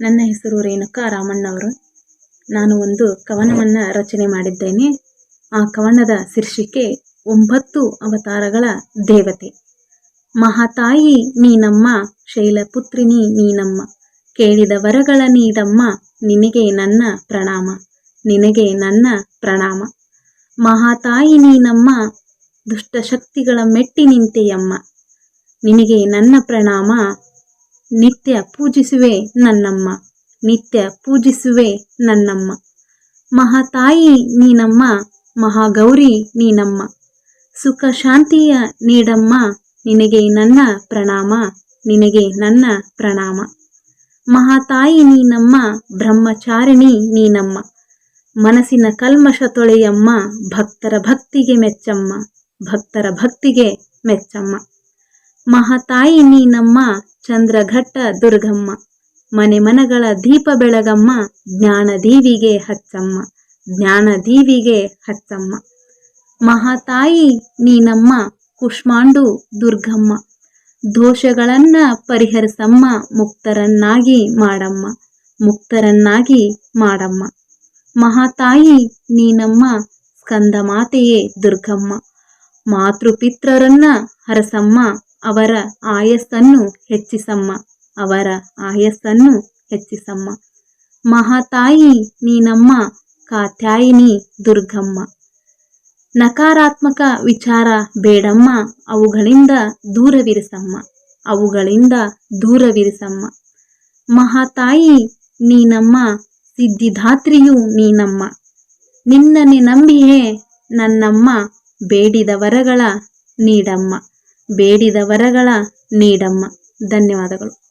ನನ್ನ ಹೆಸರು ರೇಣುಕಾ ರಾಮಣ್ಣವರು. ನಾನು ಒಂದು ಕವನವನ್ನು ರಚನೆ ಮಾಡಿದ್ದೇನೆ. ಆ ಕವನದ ಶೀರ್ಷಿಕೆ ಒಂಬತ್ತು ಅವತಾರಗಳ ದೇವತೆ. ಮಹಾತಾಯಿ ನೀನಮ್ಮ, ಶೈಲಪುತ್ರಿನಿ ನೀನಮ್ಮ, ಕೇಳಿದ ವರಗಳ ನೀದಮ್ಮ ನಿನಗೆ ನನ್ನ ಪ್ರಣಾಮ, ನಿನಗೆ ನನ್ನ ಪ್ರಣಾಮ. ಮಹಾತಾಯಿ ನೀನಮ್ಮ, ದುಷ್ಟಶಕ್ತಿಗಳ ಮೆಟ್ಟಿ ನಿಂತೆಯಮ್ಮ ನಿನಗೆ ನನ್ನ ಪ್ರಣಾಮ ನಿತ್ಯ ಪೂಜಿಸುವೆ ನನ್ನಮ್ಮ, ನಿತ್ಯ ಪೂಜಿಸುವೆ ನನ್ನಮ್ಮ. ಮಹಾತಾಯಿ ನೀನಮ್ಮ, ಮಹಾಗೌರಿ ನೀನಮ್ಮ. ಸುಖ ಶಾಂತಿಯ ನೀಡಮ್ಮ, ನಿನಗೆ ನನ್ನ ಪ್ರಣಾಮ, ನಿನಗೆ ನನ್ನ ಪ್ರಣಾಮ. ಮಹಾತಾಯಿ ನೀನಮ್ಮ, ಬ್ರಹ್ಮಚಾರಿಣಿ ನೀನಮ್ಮ. ಮನಸ್ಸಿನ ಕಲ್ಮಶ ತೊಳೆಯಮ್ಮ, ಭಕ್ತರ ಭಕ್ತಿಗೆ ಮೆಚ್ಚಮ್ಮ, ಭಕ್ತರ ಭಕ್ತಿಗೆ ಮೆಚ್ಚಮ್ಮ. ಮಹಾತಾಯಿ ನೀನಮ್ಮ ಚಂದ್ರಘಟ್ಟ ದುರ್ಗಮ್ಮ. ಮನೆ ಮನಗಳ ದೀಪ ಬೆಳಗಮ್ಮ, ಜ್ಞಾನ ದೀವಿಗೆ ಹಚ್ಚಮ್ಮ, ಜ್ಞಾನ ದೀವಿಗೆ ಹಚ್ಚಮ್ಮ. ಮಹಾತಾಯಿ ನೀನಮ್ಮ, ಕುಷ್ಮಾಂಡು ದುರ್ಗಮ್ಮ. ದೋಷಗಳನ್ನ ಪರಿಹರಿಸಮ್ಮ, ಮುಕ್ತರನ್ನಾಗಿ ಮಾಡಮ್ಮ ಮುಕ್ತರನ್ನಾಗಿ ಮಾಡಮ್ಮ. ಮಹಾತಾಯಿ ನೀನಮ್ಮ ಸ್ಕಂದ ಮಾತೆಯೇ ದುರ್ಗಮ್ಮ. ಮಾತೃಪಿತ್ರರನ್ನ ಹರಸಮ್ಮ ಅವರ ಆಯಸ್ಸನ್ನು ಹೆಚ್ಚಿಸಮ್ಮ, ಅವರ ಆಯಸ್ಸನ್ನು ಹೆಚ್ಚಿಸಮ್ಮ. ಮಹಾತಾಯಿ ನೀನಮ್ಮ, ಕಾತ್ಯಾಯಿನಿ ದುರ್ಗಮ್ಮ. ನಕಾರಾತ್ಮಕ ವಿಚಾರ ಬೇಡಮ್ಮ, ಅವುಗಳಿಂದ ದೂರವಿರಿಸಮ್ಮ ಅವುಗಳಿಂದ ದೂರವಿರಿಸಮ್ಮ. ಮಹಾತಾಯಿ ನೀನಮ್ಮ, ಸಿದ್ಧಿದಾತ್ರಿಯು ನೀನಮ್ಮ. ನಿನ್ನನೆ ನಂಬಿಯೇ ನನ್ನಮ್ಮ, ಬೇಡಿದ ವರಗಳ ನೀಡಮ್ಮ. ಬೇಡಿದ ವರಗಳ ನೀಡಮ್ಮ. ಧನ್ಯವಾದಗಳು.